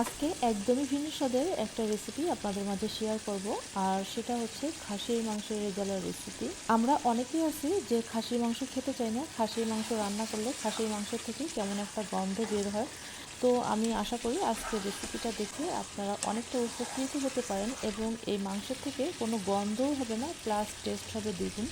আজকে একদমই ভিন্ন স্বাদের একটা রেসিপি আপনাদের মাঝে শেয়ার করব, আর সেটা হচ্ছে খাসির মাংসের রেজালার রেসিপি আমরা অনেকেই আছি যে খাসির মাংস খেতে চাই না, খাসির মাংস রান্না করলে খাসির মাংস থেকে কেমন একটা গন্ধ বের হয়। তো আমি আশা করি আজকে রেসিপিটা দেখে আপনারা অনেকটা উপকৃত হতে পারেন এবং এই মাংসের থেকে কোনো গন্ধও হবে না প্লাস টেস্ট হবে দ্বিগুণ।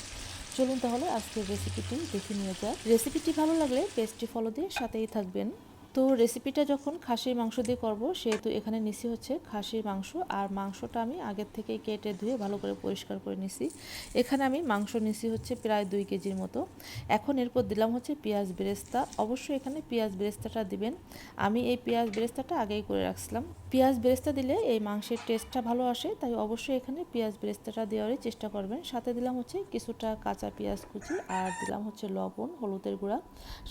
চলুন তাহলে আজকের রেসিপিটি দেখে নিয়ে যাক। রেসিপিটি ভালো লাগলে পেস্টটি ফলো দিয়ে সাথেই থাকবেন। তো রেসিপিটা যখন খাসির মাংস দিয়ে করব, সেহেতু এখানে নিছি হচ্ছে খাসির মাংস। আর মাংসটা আমি আগের থেকে কেটে ধুয়ে ভালো করে পরিষ্কার করে নিছি। এখানে আমি মাংস নিছি হচ্ছে প্রায় দুই কেজির মতো। এখন এরপর দিলাম হচ্ছে পেঁয়াজ বেরেস্তা। অবশ্যই এখানে পেঁয়াজ বেরেস্তাটা দিবেন। আমি এই পেঁয়াজ বেরেস্তাটা আগেই করে রাখছিলাম। পেঁয়াজ বেরেস্তা দিলে এই মাংসের টেস্টটা ভালো আসে, তাই অবশ্যই এখানে পেঁয়াজ বেরেস্তাটা দেওয়ারই চেষ্টা করবেন। সাথে দিলাম হচ্ছে কিছুটা কাঁচা পেঁয়াজ কুচি আর দিলাম হচ্ছে লবণ, হলুদের গুঁড়া।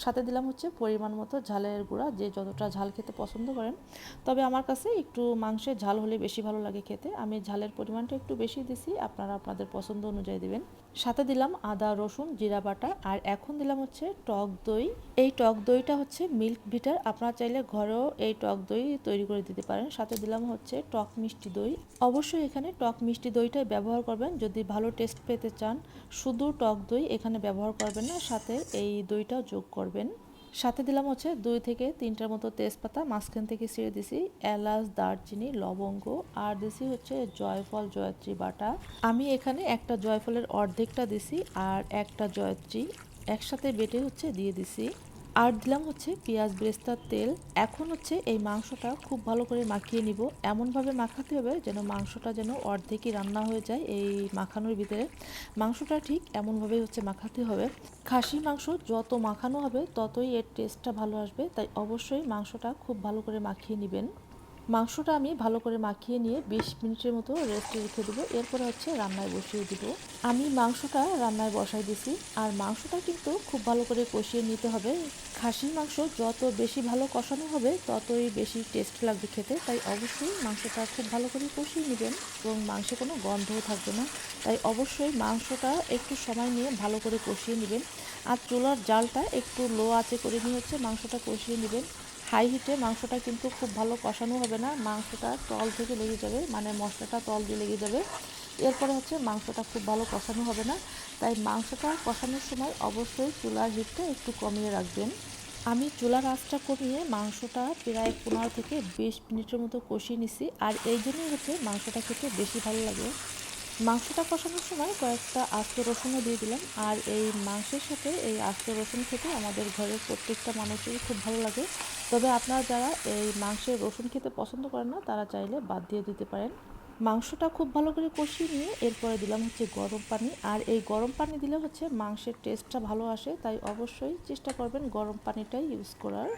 সাথে দিলাম হচ্ছে পরিমাণ মতো ঝালের গুঁড়া, যে যতটা ঝাল খেতে পছন্দ করেন। তবে আমার কাছে একটু মাংসের ঝাল হলে বেশি ভালো লাগে খেতে। আমি ঝালের পরিমাণটা একটু বেশি দিছি, আপনারা আপনাদের পছন্দ অনুযায়ী দিবেন। সাথে দিলাম আদা, রসুন, জিরা বাটা আর এখন দিলাম হচ্ছে টক দই। এই টক দইটা হচ্ছে মিল্ক ভিটার, আপনারা চাইলে ঘরেও এই টক দই তৈরি করে দিতে পারেন। সাথে দিলাম হচ্ছে টক মিষ্টি দই। অবশ্যই এখানে টক মিষ্টি দইটাই ব্যবহার করবেন। যদি ভালো টেস্ট পেতে চান, শুধু টক দই এখানে ব্যবহার করবেন না, সাথে এই দইটাও যোগ করবেন। সাথে দিলাম হচ্ছে দুই থেকে তিনটার মতো তেজপাতা, মাঝখান থেকে ছিঁড়ে দিছি এলাচ, দারচিনি, লবঙ্গ, আর দিছি হচ্ছে জয়ফল, জয়ত্রী বাটা। আমি এখানে একটা জয়ফলের অর্ধেকটা দিছি আর একটা জয়ত্রী একসাথে বেটে হচ্ছে দিয়ে দিছি। আর দিলাম হচ্ছে পেঁয়াজ, ব্রেস্তার তেল। এখন হচ্ছে এই মাংসটা খুব ভালো করে মাখিয়ে নিব। এমনভাবে মাখাতে হবে যেন মাংসটা যেন অর্ধেকই রান্না হয়ে যায় এই মাখানোর ভিতরে। মাংসটা ঠিক এমনভাবে হচ্ছে মাখাতে হবে। খাসি মাংস যত মাখানো হবে ততই এর টেস্টটা ভালো আসবে। তাই অবশ্যই মাংসটা খুব ভালো করে মাখিয়ে নেবেন। মাংসটা আমি ভালো করে মাখিয়ে নিয়ে বিশ মিনিটের মতো রেস্টে রেখে দেবো। এরপরে হচ্ছে রান্নায় বসিয়ে দিব। আমি মাংসটা রান্নায় বসাই দিছি। আর মাংসটা কিন্তু খুব ভালো করে কষিয়ে নিতে হবে। খাসির মাংস যত বেশি ভালো কষানো হবে, ততই বেশি টেস্ট লাগবে খেতে। তাই অবশ্যই মাংসটা খুব ভালো করে কষিয়ে নেবেন এবং মাংসে কোনো গন্ধও থাকবে না। তাই অবশ্যই মাংসটা একটু সময় নিয়ে ভালো করে কষিয়ে নেবেন। আর চুলার জালটা একটু লো আঁচে করে নিয়ে হচ্ছে মাংসটা কষিয়ে নেবেন। হাই হিটে মাংসটা কিন্তু খুব ভালো কষানো হবে না। মাংসটা তল থেকে লেগে যাবে মানে মশলাটা তল দিয়ে লেগে যাবে। এরপরে হচ্ছে মাংসটা খুব ভালো কষানো হবে না। তাই মাংসটা কষানোর সময় অবশ্যই চুলার হিটটা একটু কমিয়ে রাখবেন। আমি চুলার আঁচটা কমিয়ে মাংসটা প্রায় পনেরো থেকে বিশ মিনিটের মতো কষিয়ে নিছি। আর এই জন্যই হচ্ছে মাংসটা খেতে বেশি ভালো লাগে। মাংসটা কষানোর সময় কয়েকটা আস্ত রসুনও দিয়ে দিলাম। আর এই মাংসের সাথে এই আস্ত রসুন খেতে আমাদের ঘরের প্রত্যেকটা মানুষেরই খুব ভালো লাগে। তবে আপনারা যারা এই মাংসের রসুন খেতে পছন্দ করেন না, তারা চাইলে বাদ দিয়ে দিতে পারেন। মাংসটা খুব ভালো করে কষিয়ে নিয়ে এরপরে দিলাম হচ্ছে গরম পানি। আর এই গরম পানি দিলে হচ্ছে মাংসের টেস্টটা ভালো আসে, তাই অবশ্যই চেষ্টা করবেন গরম পানিটাই ইউজ করার।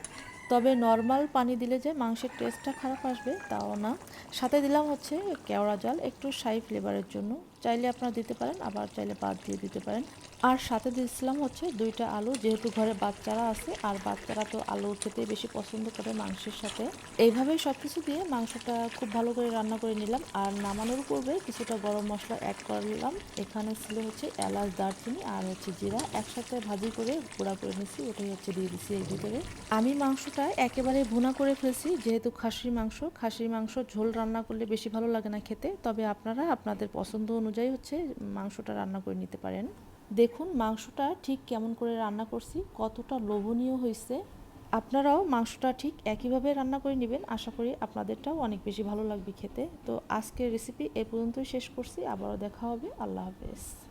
তবে নর্মাল পানি দিলে যে মাংসের টেস্টটা খারাপ আসবে, তাও না। সাথে দিলাম হচ্ছে কেওড়া জল, একটু সাই ফ্লেভারের জন্য। চাইলে আপনারা দিতে পারেন, আবার চাইলে বাদ দিয়ে দিতে পারেন। আর সাথে দিয়েছিলাম হচ্ছে দুইটা আলু, যেহেতু ঘরে বাচ্চারা আছে, আর বাচ্চারা তো আলু খেতে বেশি পছন্দ করে মাংসের সাথে। এইভাবেই সব কিছু দিয়ে মাংসটা খুব ভালো করে রান্না করে নিলাম, আর নামানোর পূর্বে কিছুটা গরম মশলা অ্যাড করলাম এখানে ছিল হচ্ছে এলাচ, দারচিনি আর হচ্ছে জিরা, একসাথে ভাজি করে গুঁড়া করে নিয়েছি, ওটাই হচ্ছে দিয়ে দিচ্ছি এর ভিতরে। আমি মাংসটা একেবারে ভুনা করে ফেলছি, যেহেতু খাসির মাংস খাসির মাংস ঝোল রান্না করলে বেশি ভালো লাগে না খেতে, তবে আপনারা আপনাদের পছন্দ অনুযায়ী হচ্ছে মাংসটা রান্না করে নিতে পারেন। দেখুন মাংসটা ঠিক কেমন করে রান্না করছি, কতটা লোভনীয় হয়েছে আপনারাও মাংসটা ঠিক একইভাবে রান্না করে নেবেন। আশা করি আপনাদেরটাও অনেক বেশি ভালো লাগবে খেতে। তো আজকের রেসিপি এ পর্যন্তই শেষ করছি। আবারও দেখা হবে। আল্লাহ হাফেজ।